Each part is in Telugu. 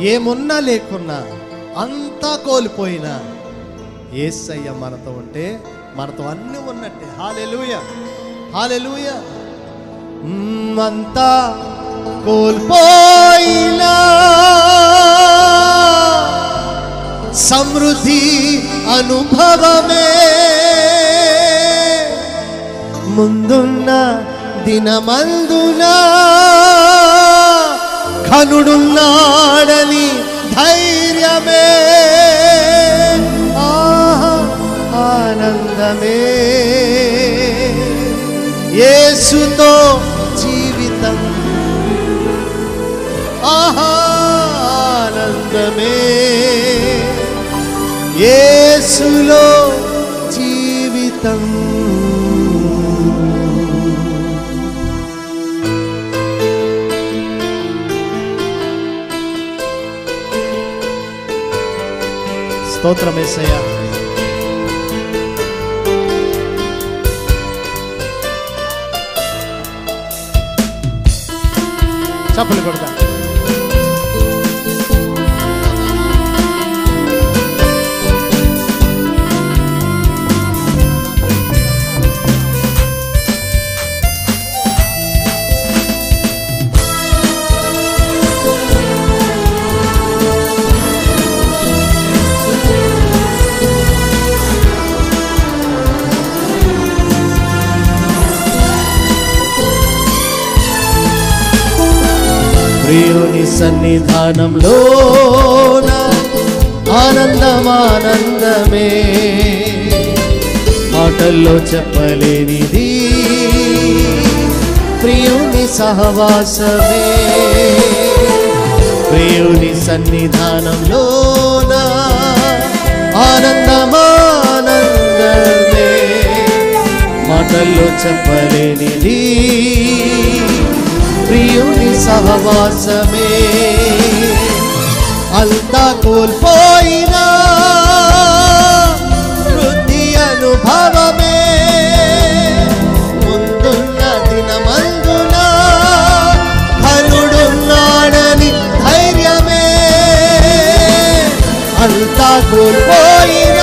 ఏమున్నా లేకున్నా అంతా కోల్పోయినా. ఏసయ్య మనతో ఉంటే మనతో అన్నీ ఉన్నట్టే. హాలెలూయ హాలెలూయ అంతా కోల్పోయినా. సమృద్ధి అనుభవమే. ముందున్న దినమందునా కనుడున్నాడని ధైర్యమే. ఆనందమే. యేసుతో జీవితం. ఆహా ఆనందమే. యేసులో totalmente Só para cortar. దేవుని సన్నిధానంలో ఆనందమానందమే. మాటల్లో చెప్పలేనిది ప్రియుని సహవాసమే. ప్రియుని సన్నిధానంలో ఆనందమానందమే. మాటల్లో చెప్పలేనిది ప్రియుని సహవాసమే. అంతా కోల్పోయినా వృద్ధి అనుభవమే. ముందున్న దినమందున ధనుడున్నాడని ధైర్యమే. అంతా కోల్పోయినా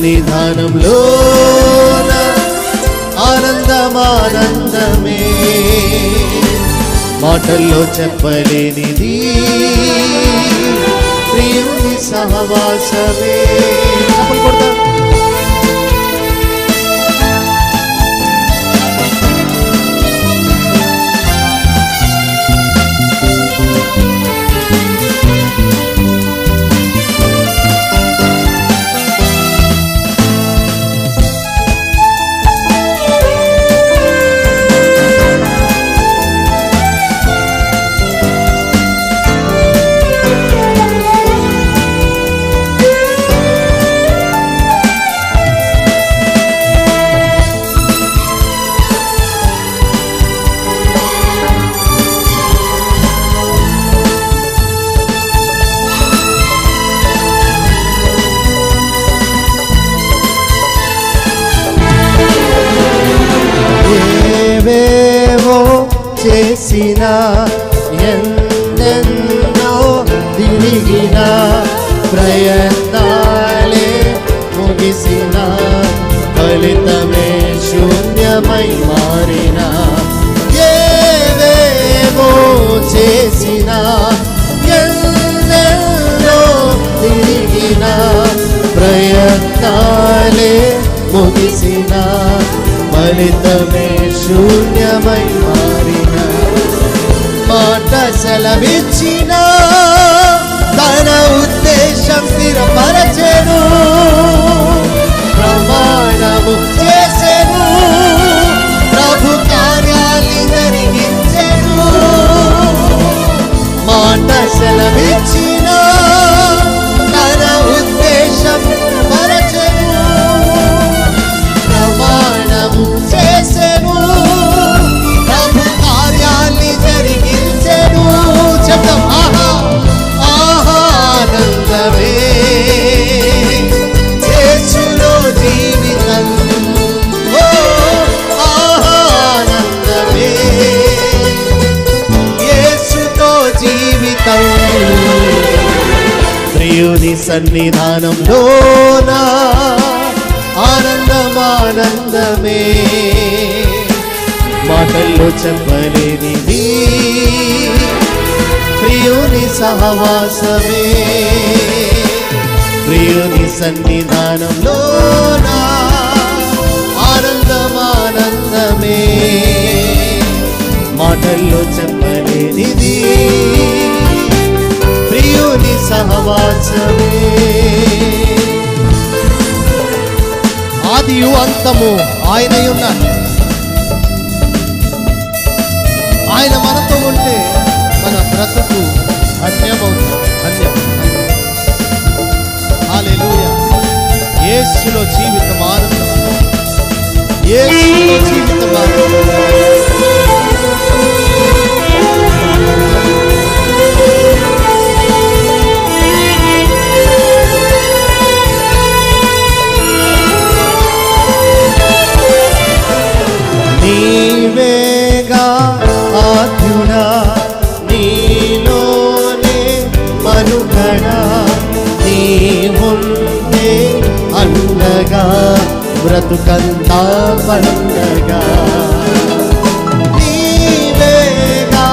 ప్రియుని సన్నిధానంలో ఆనందమానందమే. మాటల్లో చెప్పలేనిది ప్రియుని సహవాసమే. కొడతారు చేసిన ఎన్నెన్నో తిరిగిన ప్రయత్నాలే ముగిసిన ఫలితమే శూన్యమై మారిన. ఏవేవో చేసిన ఎన్నెన్నో తిరిగిన ప్రయత్నాలే ముగిసిన ఫలితమే శూన్యమై మారిన la vecina ప్రియుని సన్నిధానంలోనా ఆనందమానందమే. మాటల్లో చెప్పలేనిది ప్రియుని సహవాసమే. ప్రియుని సన్నిధానంలోనా ఆనందమానందమే. మాటల్లో చెప్పలేనిది సహవాసమే. ఆదియు అంతము ఆయన ఉన్నాడు. ఆయన మనతో ఉంటే మన బ్రతుకు ధన్యమవుతుంది. ధన్యం. హల్లెలూయా. యేసులో జీవితం ఆనందం. యేసులో జీవితం ఆనందం. నీవుంటే అండగా బ్రతుకంతా పండగా. నీవేగా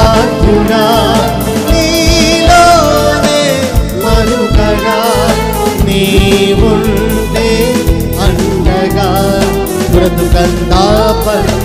ఆద్యుడా నీలోనే మనుగడా నీవుంటే అండగా బ్రతుకంతా పండగా.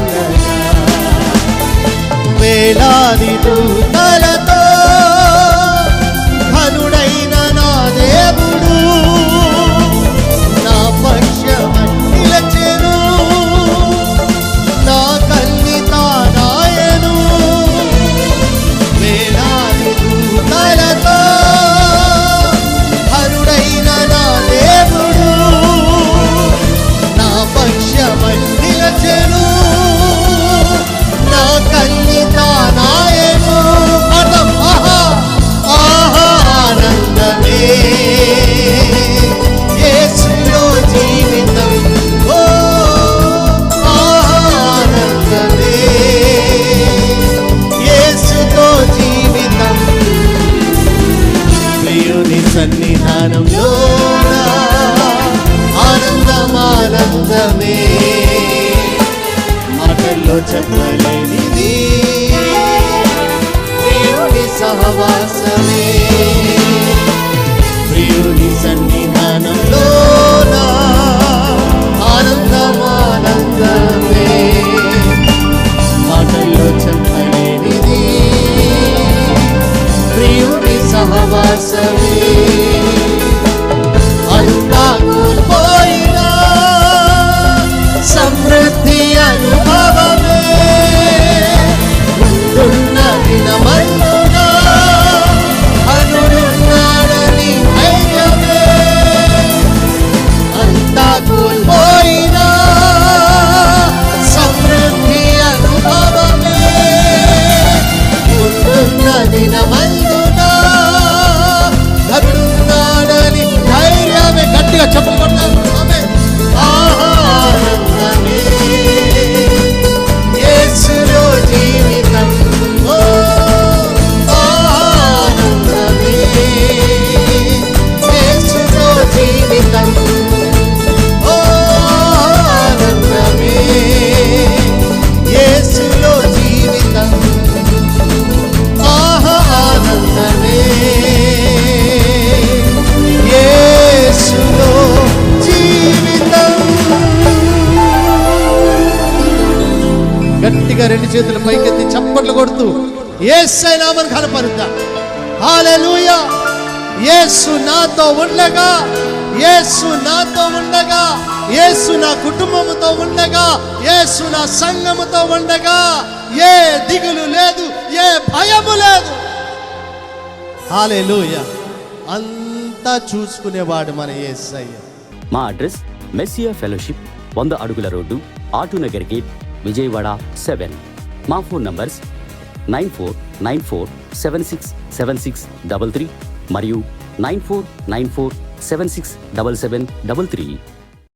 చేతులు పైకెత్తి చప్పట్లు కొడుతూ యేసై నామని కనపరుద్దాం. హల్లెలూయా. యేసు నాతో ఉండగా యేసు నాతో ఉండగా యేసు నా కుటుంబముతో ఉండగా యేసు నా సంఘముతో ఉండగా ఏ దిగులు లేదు ఏ భయము లేదు. హాలెలూయ అంతా చూసుకునేవాడు మన యేసయ్య మా అడ్రస్ మెస్సియా ఫెలోషిప్ వంద అడుగుల road Autonagar gate Vijayawada seven. మా phone numbers nine four nine four seven six seven six double three మరియు nine four nine four seven six double seven double three